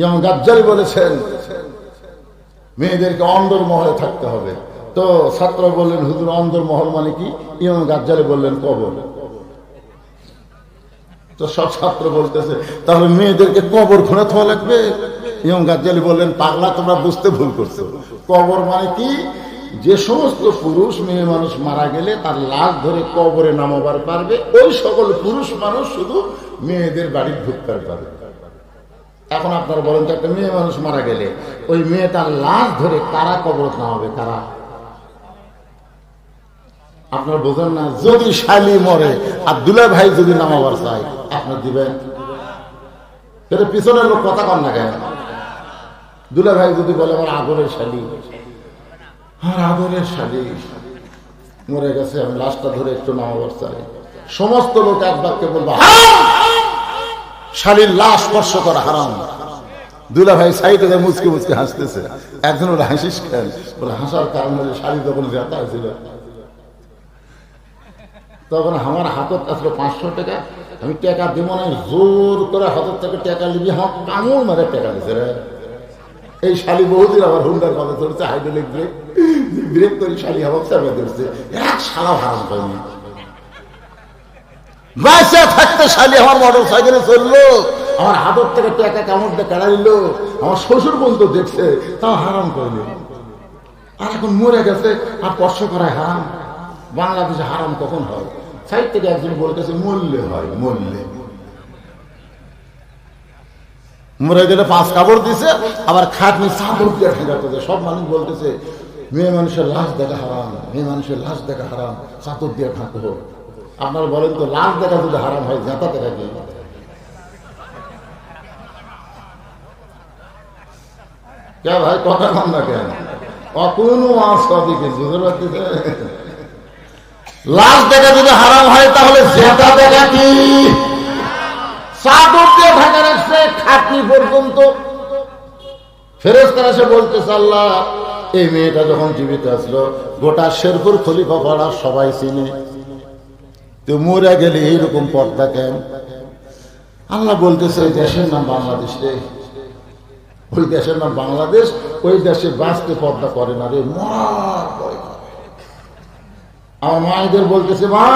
ইমাম গাজ্জালি বলেছেন, মেয়েদেরকে অন্দর মহলে থাকতে হবে। তো ছাত্র বললেন, হুজুর অন্দর মহল মানে কি? ইমাম গাজ্জালি বললেন, কবর। তো সব ছাত্র বলতেছে, তাহলে মেয়েদেরকে কবর খুঁড়ে থাকা লাগবে? ইমাম গাজ্জালি বললেন, পাগলা, তোমরা বুঝতে ভুল করছ। কবর মানে কি? যে সমস্ত পুরুষ মেয়ে মানুষ মারা গেলে তার লাশ ধরে কবরে নামাবার পারবে। ওই সকল পুরুষ মানুষ শুধু মেয়েদের বাড়ির ঢুকতে পারবে। এখন আপনারা বলেন তো, একটা মেয়ে মানুষ মারা গেলে ওই মেয়েটার লাশ ধরে কারা কবর নামাবে, কারা? আপনার বোঝেন না? যদি শালি মরে আর দুলা ভাই যদি নামাবার চাই আপনার দিবেন? সেটা পিছনের লোক কথা কন না কেন? দুলা ভাই যদি বলে, আমার আদরের শালি। আর আদরের শালি। মরে গেছে, আমি লাশটা ধরে একটু নামাবার চাই। সমস্ত লোক এক বাক্যে বলব, হারাম! শালির লাশ স্পর্শ করা হারাম। দুলা ভাই সাইডে যায় মুচকে মুচকে হাসতেছে। একজন ওরা হাসিস খেল বলে হাসার কারণ হলে শাড়ি তখন জেতা ছিল তখন আমার হাতত আসলো পাঁচশো টাকা। আমি টাকা দিব না জোর করে হাতের থেকে টাকা নিবি আমার কামড় মারে টাকা দিছে রে। এই শালি বহুদিন আবার হুন্ডার কথা ধরছে হাইড্রোলিক ব্রেক ব্রেক করে শালি আমার চাপে ধরছে। এক শালা হারাম পাইনি বাসা থাকতে শালি আমার মোটর সাইকেলে চলল। আমার হাতের থেকে টাকা কামড় কেড়া নিল। আমার শ্বশুর পর্যন্ত দেখছে, তাও হারাম করল। আর এখন মরে গেছে, আর স্পর্শ করায় হারাম। বাংলাদেশে হারাম কখন হয়? সাইড থেকে একজন বলতেছে মূল্যে হয় মূল্যে মরে গেলে পাঁচ কাপড় দিছে, আবার খাটনি চাদর দিয়ে ঠেকাতেছে সব মানুষ বলতেছে, মেয়ে মানুষের লাশ দেখা হারাম, মেয়ে মানুষের লাশ দেখা হারাম, চাদর দিয়ে হোক আপনারা বলেন তো, লাশ দেখা যদি হারাম হয় জাতা দেখা কি? কে ভাই, কথা কম না কেন? অকুনো মাছ দিকে বুঝতে পারতেছে লাশ দেখা যদি হারাম হয়, তাহলে জেতা দেখা কি? চাদর দিয়ে ঢাকা রাখছে, খাটনি পর্যন্ত। ফেরেস্তারা সে বলতেছে আল্লাহ এই মেয়েটা যখন জীবিত আসলো, গোটা শেরপুর খলিফা পাড়া সবাই চিনে। তো মরে গেলে এইরকম পর্দা কেন? আল্লাহ বলতেছে, ওই দেশের নাম বাংলাদেশ রে। ওই দেশের নাম বাংলাদেশ, ওই দেশে বাঁচতে পর্দা করে না রে, মরার। আমার মায়েদের বলতেছে, মা,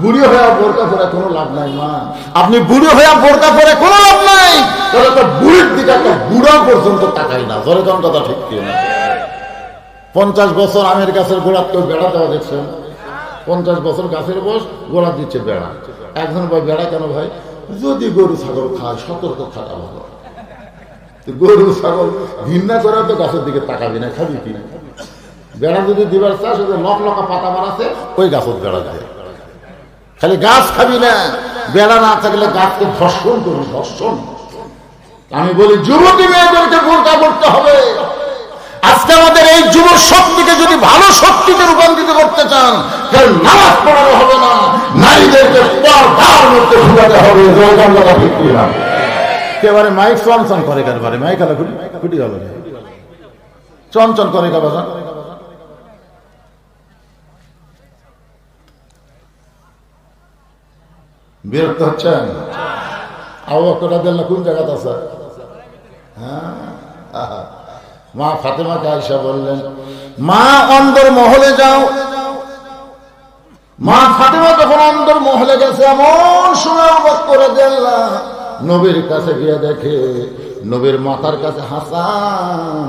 বুড়ি হয়ে বোরকা পরে কোনো লাভ নাই, মা। আপনি বুড়ি হয়ে বোরকা পরে কোনো লাভ নাই। তাহলে তো বুড়ির দিকে একটা বুড়া পর্যন্ত তাকাই না। ধরে তখন কথা ঠিক না পঞ্চাশ বছর আমের গাছের গোড়ার কেউ বেড়া দেওয়া দেখছেন? পঞ্চাশ বছর গাছের বয়স, গোড়া দিচ্ছে বেড়া। একজন ভাই বেড়া কেন ভাই? যদি গরু, ছাগল খায়, সতর্ক থাকা ভালো। গরু, ছাগল ঘৃণা করে তো গাছের দিকে তাকাবি না, খাবি কি? বেড়া যদি দিবার ওই লক লকা পাতা মারাছে ওই গাছত বেড়া দেয় খালি গাছ খাবি না, বেড়া না থাকলে গাছকে ধর্ষণ করবি, ধর্ষণ। আমি বলি, যুবতী মেয়েদেরকে বোরকা করতে হবে। আজকে আমাদের এই যুব শক্তিকে যদি ভালো শক্তিতে রূপান্তরিত করতে চান তাহলে নামাজ পড়ানো হবে না, নারীদেরকে মধ্যে ঢুকাতে হবে একেবারে মাইক চনচন করে একেবারে মাইক আলা খুঁটি খুঁটি গেল চনচন করে কাবাজান বিরক্ত হচ্ছেন? আবু বকরটা দিল না কোন জায়গাতে আছে? হ্যাঁ। মা ফাতেমাকে আয়সা বললেন, মা, অন্দর মহলে যাও। মা ফাতেমা যখন অন্দর মহলে গেছে, এমন সময় অবাক করে দিল নবীর কাছে গিয়ে দেখে, নবীর মাথার কাছে হাসান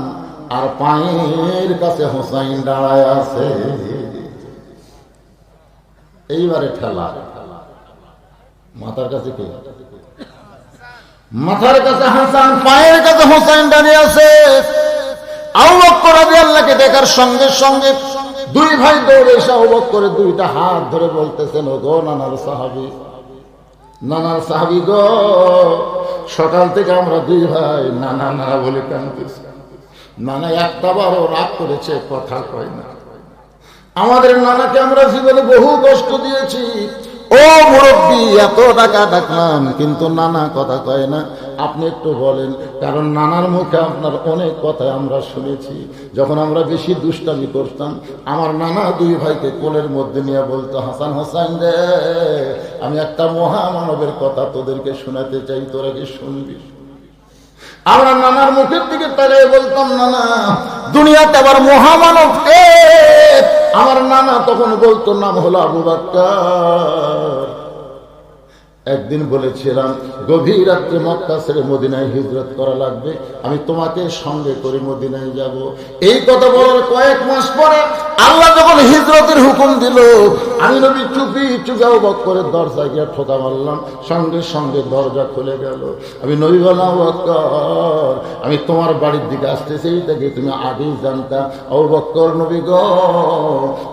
আর পায়ের কাছে হোসাইন দাঁড়ায় আছে। এইবারে ঠেলা। মাথার কাছে কে? মাথার কাছে হাসান, পায়ের কাছে হোসাইন দাঁড়িয়ে আছে। আল্লাহকে দেখার সঙ্গে সঙ্গে দুই ভাই দৌড়ে এসে অবক করে দুইটা হাত ধরে বলতেছেন ও গো নানার সাহাবি নানার সাহাবি গো, সকাল থেকে আমরা দুই ভাই নানা নানা বলে কাঁদতেছি। নানা একটা বারও রাগ করেছে, কথা কয় না। আমাদের নানাকে আমরা জীবনে বহু কষ্ট দিয়েছি। ও মুরব্বী, এত টাকা ডাকলাম কিন্তু নানা কথা কয় না। আপনি একটু বলেন, কারণ নানার মুখে আপনার অনেক কথা আমরা শুনেছি। যখন আমরা বেশি দুষ্টামি করতাম, আমার নানা দুই ভাইকে কোলের মধ্যে নিয়ে বলতো, হাসান হাসান রে, আমি একটা মহামানবের কথা তোদেরকে শোনাতে চাই, তোরা কি শুনবি? আমরা নানার মুখের দিকে তাকাই বলতাম, নানা, দুনিয়াতে আবার মহামানব আমার নানা তখন বলতো, নাম হলো আবু বাক্কার একদিন বলেছিলাম, গভীর রাত্রে মক্কা ছেড়ে মদিনায় হিজরত করা লাগবে। আমি তোমাকে সঙ্গে করে মদিনায় যাব। এই কথা বলার কয়েক মাস পরে আল্লাহ যখন হিজরতের হুকুম দিল আমি নবী চুপি চুপাও বক করে দরজা গিয়ে ঠোকা মারলাম। সঙ্গে সঙ্গে দরজা খুলে গেল। আমি নবী বললাম বক্কর, আমি তোমার বাড়ির দিকে আসতেছি থেকে তুমি আগেই জানতা। ও নবী গ,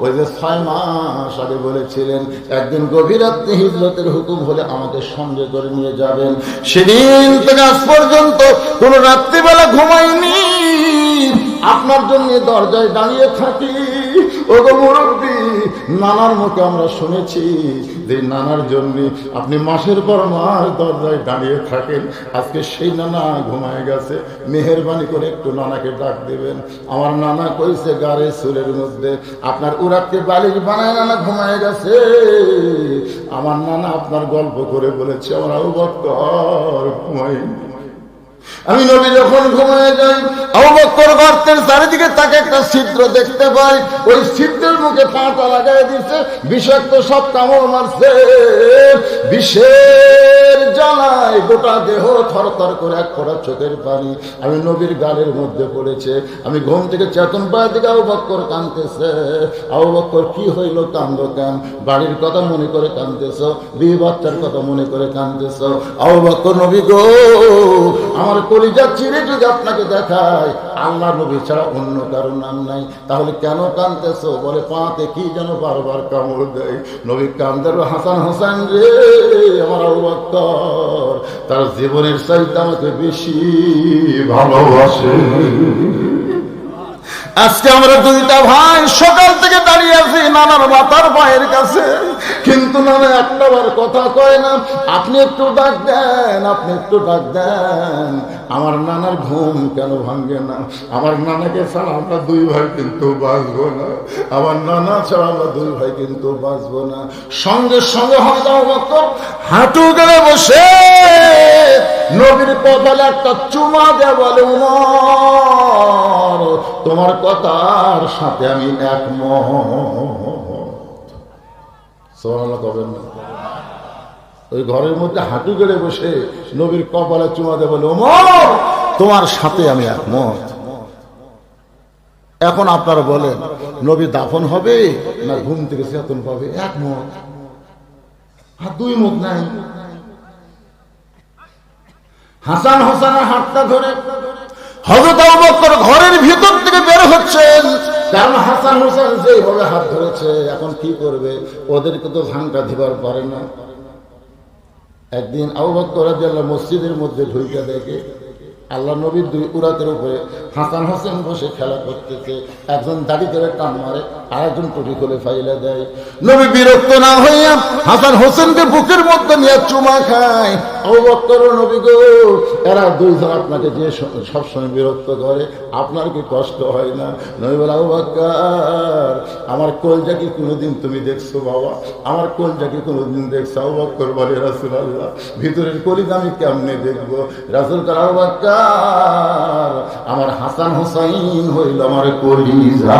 ওই যে ছয় মাস আগে বলেছিলেন, একদিন গভীর রাত্রে হিজরতের হুকুম হলে আমাকে সঙ্গে করে নিয়ে যাবেন। সেদিন থেকে আজ পর্যন্ত কোনো রাত্রিবেলা ঘুমাইনি। আপনার জন্য দরজায় দাঁড়িয়ে থাকি। নানার মুখে আমরা শুনেছি যে নানার জন্য আপনি মাসের পর মাস দরজায় দাঁড়িয়ে থাকেন। আজকে সেই নানা ঘুমায় গেছে। মেহরবানি করে একটু নানাকে ডাক দেবেন। আমার নানা কইছে গাড়ে চুলের মধ্যে আপনার উড়াতে বালিশ বানায় নানা ঘুমায় গেছে। আমার নানা আপনার গল্প করে বলেছে আমরা আবু বক্কর ঘুমাইনি আমি নবী যখন ঘুমিয়ে যাই অবকর গর্তের চারিদিকে তাকে একটা ছিদ্র দেখতে পাই। ওই ছিদ্রের মুখে পাটা লাগাই দিচ্ছে বিষাক্ত সব কামড় মারছে জ্বালায় গোটা দেহ থরথর করে এক ফোঁটা চোখের পানি। আমি নবীর গালের মধ্যে পড়েছে। আমি ঘুম থেকে চেতন পায়ের দিকে অবক্কর কানতেছে অবক্কর কি হইল কান্দ কান? বাড়ির কথা মনে করে কানতেছ বিয়ে বাচ্চার কথা মনে করে কানতেছ অবক্কর নবী গো, আমার কলিজা চিরে যদি আপনাকে দেখায়, আল্লাহ নবী ছাড়া অন্য কারও নাম নাই। তাহলে কেন কানতেছ বলে পাতে কি যেন বারবার কামড় দেয়। নবী কান্দার হাসান হাসান রে, আমার অবাক্তর তার জীবনের চাইতে আমাকে বেশি ভালোবাসে। আজকে আমরা দুইটা ভাই সকাল থেকে দাঁড়িয়ে আছি নানার মাথার পায়ের কাছে। কিন্তু নানা একটা বার কথা কয় না, আপনি একটু ডাক দেন, আপনি একটু ডাক দেন। আমার নানার ঘুম কেন ভাঙ্গে না? আমার নানাকে ছাড়া আমরা দুই ভাই কিন্তু বাঁচবো না। আমার নানা ছাড়া আমরা দুই ভাই কিন্তু বাঁচবো না। সঙ্গে সঙ্গে হয়তো হাঁটু গেলে বসে নবীর কপালে একটা চুমা দেয় বলে, উমর, তোমার কথার সাথে আমি একমত। ওই ঘরের মধ্যে হাঁটু গেড়ে বসে নবীর কপালে চুমা দেয় বলে ওমর তোমার সাথে আমি একমত। এখন আপনারা বলেন, নবী দাফন হবে না ঘুম থেকে চেতন পাবে? একমত। আর দুই মুখ নাই। হাসান হাসানের হাতটা ধরে হজরত আবু বকর ঘরের ভিতর থেকে বের হচ্ছেন। কারণ হাসান হোসেন যেভাবে হাত ধরেছে, এখন কি করবে? ওদেরকে তো ভাঙটা দিবার পারে না। একদিন আবু বকর মসজিদের মধ্যে ঢুকে দেখে আল্লাহ নবীর দুই উড়াতের উপরে হাসান হোসেন বসে খেলা করতেছে। একজন দাড়ি করে টান মারে আর একজন টুটি করে ফাইলে দেয়। নবী বিরক্ত না হইয়া হাসান হোসেনকে বুকের মধ্যে নিয়ে চুমা খায়। আপনাকে যে সবসময় বিরক্ত করে, আপনার কি কষ্ট হয় না? আমার কলজা কি কোনোদিন তুমি দেখছ বাবা? আমার কলজা কি কোনোদিন দেখছ? বলে রাসুল আল্লাহ ভিতরের কলিজা আমি কেমনে দেখব? রাসুল আবুবাক্কার আমার হাসান হোসাইন হইল আমার কলিজা।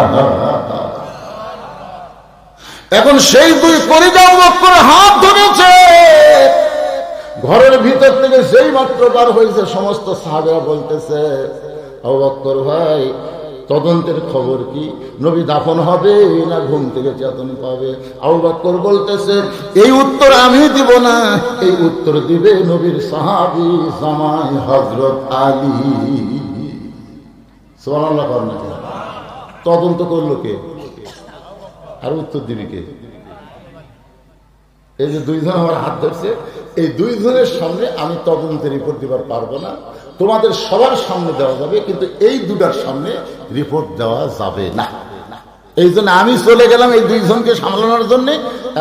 এখন সেই দুই কলিজা হাত ধরেছে। ঘরের ভিতর থেকে সেই মাত্র বার হয়েছে, সমস্ত সাহাবেরা বলতেছে অবাক্কর ভাই, তদন্তের খবর কি? নবী দাফন হবে না ঘুম থেকে চেতন পাবে? আবাক্কর বলতেছে, এই উত্তর আমি দিব না। এই উত্তর দিবে নবীর সাহাবি জামাই হজরত আলী। তদন্ত করল কে? আর উত্তর দিবি কে? এই যে দুইজন আমার হাত ধরছে এই দুই দুইজনের সামনে আমি তদন্তের রিপোর্ট দিবার পারব না। তোমাদের সবার সামনে দেওয়া যাবে, কিন্তু এই দুটার সামনে রিপোর্ট দেওয়া যাবে না। এই জন্য আমি চলে গেলাম এই দুইজনকে সামলানোর জন্য।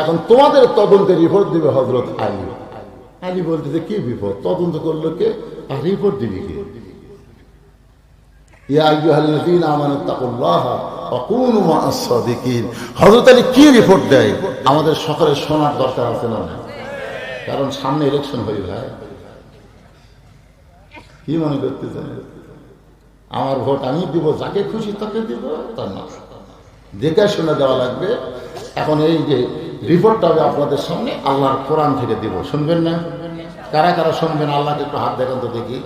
এখন তোমাদের তদন্তের রিপোর্ট দিবে হজরত আলী। আলী বলতেছে কি বিপদ? তদন্ত করল কে? আর রিপোর্ট দিবি কে? হযরত আলী কি রিপোর্ট দেয়? আমাদের সকলের শোনার দরকার আছে না কারণ সামনে ইলেকশন হয়ে ভাই কি মনে করতে চাই আমার ভোট আমি দিব, যাকে খুশি তাকে দিব, তা না। দেখে শুনে দেওয়া লাগবে। এখন এই যে রিপোর্টটা হবে আপনাদের সামনে, আল্লাহর কোরআন থেকে দিব। শুনবেন না? কারা কারা শুনবেন? আল্লাহকে একটু হাত দেখান তো দেখি।